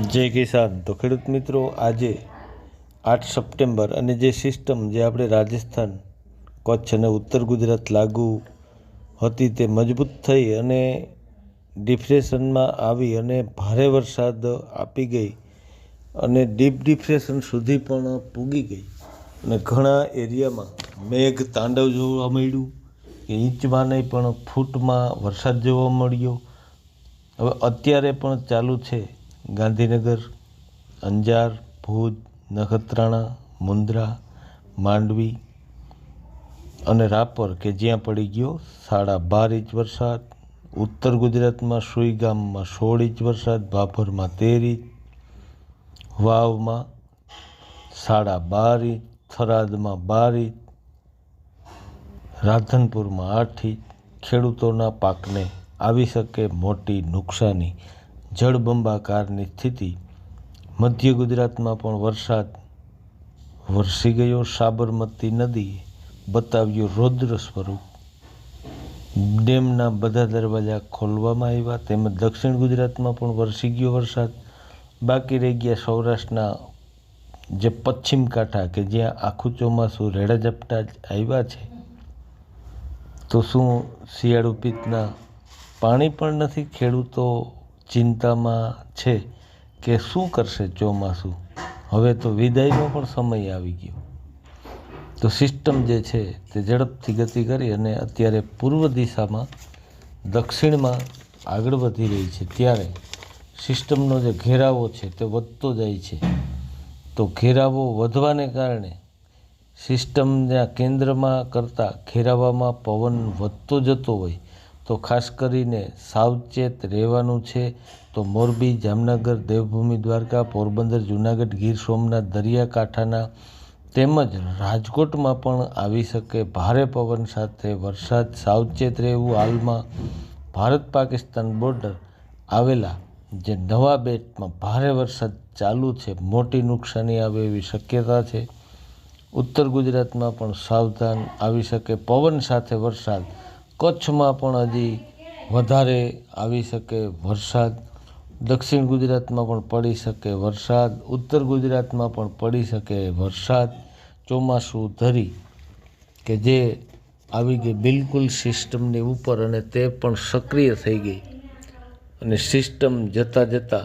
જય કિસાન. તો ખેડૂત મિત્રો, આજે આઠ સપ્ટેમ્બર અને જે સિસ્ટમ જે આપણે રાજસ્થાન, કચ્છ અને ઉત્તર ગુજરાત લાગુ હતી તે મજબૂત થઈ અને ડિપ્રેશનમાં આવી અને ભારે વરસાદ આપી ગઈ અને ડીપ ડિપ્રેશન સુધી પણ પૂગી ગઈ. અને ઘણા એરિયામાં મેઘ તાંડવ જોવા મળ્યું, કે ઇંચમાં નહીં પણ ફૂટમાં વરસાદ જોવા મળ્યો. હવે અત્યારે પણ ચાલુ છે ગાંધીનગર, અંજાર, ભુજ, નખત્રાણા, મુન્દ્રા, માંડવી અને રાપર કે જ્યાં પડી ગયો સાડા બાર ઇંચ વરસાદ. ઉત્તર ગુજરાતમાં સુઈ ગામમાં સોળ ઇંચ વરસાદ, ભાભરમાં તેર ઇંચ, વાવમાં સાડા બાર ઇંચ, થરાદમાં બાર ઇંચ, રાધનપુરમાં આઠ ઇંચ. ખેડૂતોના પાકને આવી શકે મોટી નુકસાની. જળબંબાકારની સ્થિતિ. મધ્ય ગુજરાતમાં પણ વરસાદ વરસી ગયો. સાબરમતી નદીએ બતાવ્યું રૌદ્ર સ્વરૂપ. ડેમના બધા દરવાજા ખોલવામાં આવ્યા. તેમજ દક્ષિણ ગુજરાતમાં પણ વરસી ગયો વરસાદ. બાકી રહી ગયા સૌરાષ્ટ્રના જે પશ્ચિમ કાંઠા કે જ્યાં આખું ચોમાસું રેડા ઝપટા આવ્યા છે, તો શું શિયાળુ પિત્તના પાણી પણ નથી? ખેડૂતો ચિંતામાં છે કે શું કરશે ચોમાસું? હવે તો વિદાયનો પણ સમય આવી ગયો. તો સિસ્ટમ જે છે તે ઝડપથી ગતિ કરી અને અત્યારે પૂર્વ દિશામાં, દક્ષિણમાં આગળ વધી રહી છે. ત્યારે સિસ્ટમનો જે ઘેરાવો છે તે વધતો જાય છે. તો ઘેરાવો વધવાને કારણે સિસ્ટમના કેન્દ્રમાં કરતાં ઘેરાવામાં પવન વધતો જતો હોય તો ખાસ કરીને સાવચેત રહેવાનું છે તો મોરબી, જામનગર, દેવભૂમિ, દ્વારકા, પોરબંદર, જુનાગઢ, ગીર સોમનાથ, દરિયાકાંઠાના તેમજ રાજકોટમાં પણ આવી શકે ભારે પવન સાથે વરસાદ. સાવચેત રહેવું હાલમાં ભારત પાકિસ્તાન બોર્ડર આવેલા જે નવા બેટમાં ભારે વરસાદ ચાલુ છે, મોટી નુકસાની આવે એવી શક્યતા છે. ઉત્તર ગુજરાતમાં પણ સાવધાન આવી શકે. પવન સાથે વરસાદ કચ્છમાં પણ હજી વધારે આવી શકે વરસાદ. દક્ષિણ ગુજરાતમાં પણ પડી શકે વરસાદ. ઉત્તર ગુજરાતમાં પણ પડી શકે વરસાદ. ચોમાસું ધરી કે જે આવી ગઈ બિલકુલ સિસ્ટમની ઉપર અને તે પણ સક્રિય થઈ ગઈ. અને સિસ્ટમ જતાં જતાં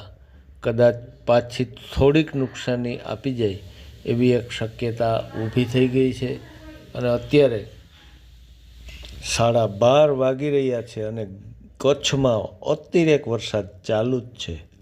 કદાચ પાછી થોડીક નુકસાની આપી જાય એવી એક શક્યતા ઊભી થઈ ગઈ છે. અને અત્યારે સાડા બાર વાગી રહ્યા છે અને કચ્છમાં અતિરેક વરસાદ ચાલુ જ છે.